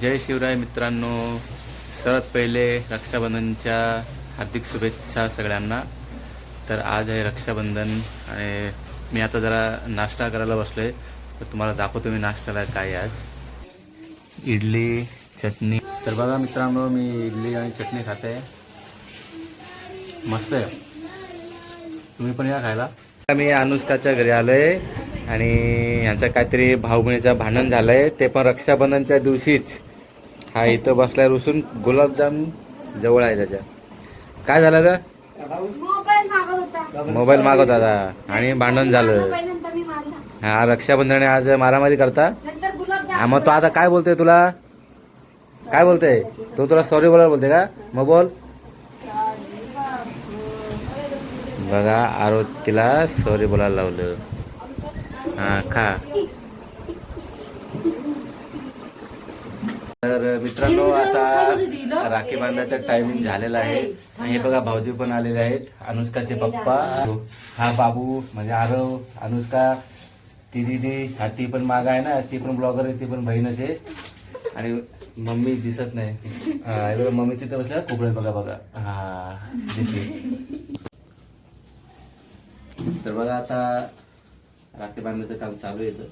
जय शिवराय मित्रांनो. सर्वात पहिले रक्षाबंधनच्या हार्दिक शुभेच्छा सगळ्यांना. तर आज आहे रक्षाबंधन आणि मी आता जरा नाश्ता करायला बसलोय. तर तुम्हाला दाखवतो मी नाश्त्याला काय आज. इडली चटणी. तर बघा मित्रांनो मी इडली आणि चटणी खाते. मस्त आहे. तुम्ही पण या खायला. मी अनुष्काच्या घरी आलोय. आणि यांचं काहीतरी भाऊ बहिणीचं भांडण झालंय. ते पण रक्षाबंधनच्या दिवशीच. हा इथं बसलाय रुसून गुलाबजाम जवळ आहे त्याच्या. काय झालं ग? मोबाईल मागवत आता आणि भांडण झालं. हा रक्षाबंधन आज मारामारी करता. हा, मग तो आता काय बोलतोय तुला? काय बोलतोय? तो तुला सॉरी बोलायला बोलते का? मग बोल. बघा आरोतीला सॉरी बोलायला लावलं. हा खा. तर मित्रांनो आता राखी बांधायचा टायमिंग झालेला आहे. हे बघा भाऊजी पण आलेले आहेत. अनुष्काचे पप्पा. हा बाबू म्हणजे आरव अनुष्का ती दिदी हा ती पण माग आहे ना. ती पण ब्लॉगर आहे ती पण बहीणच आहे. आणि मम्मी दिसत नाही. हा, बघा मम्मी तिथं बसल्या कोपऱ्यात बघा बघा. हा दिसली. तर बघा आता राखी बांधण्याचं काम चालू आहे इथं.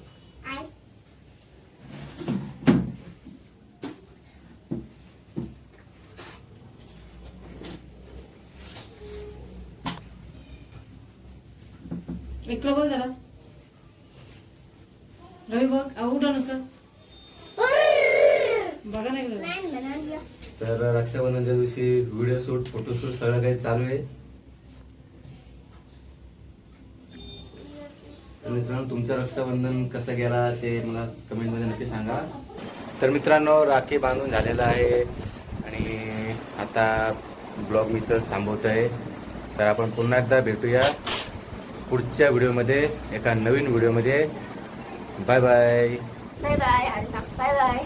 एकलं बघ जरा. रवी बघ. अहो उठा नसतं. बघा नाही. तर रक्षाबंधनच्या दिवशी व्हिडिओ शूट फोटोशूट सगळं काही चालू आहे. तर मित्रांनो तुमचं रक्षाबंधन कसं गेला ते मला कमेंटमध्ये नक्की सांगा. तर मित्रांनो राखी बांधून झालेला आहे आणि आता ब्लॉग मी इथंच थांबवत आहे तर आपण पुन्हा एकदा भेटूया पुढच्या व्हिडिओमध्ये एका नवीन व्हिडिओमध्ये. Bye bye. Bye bye bye bye.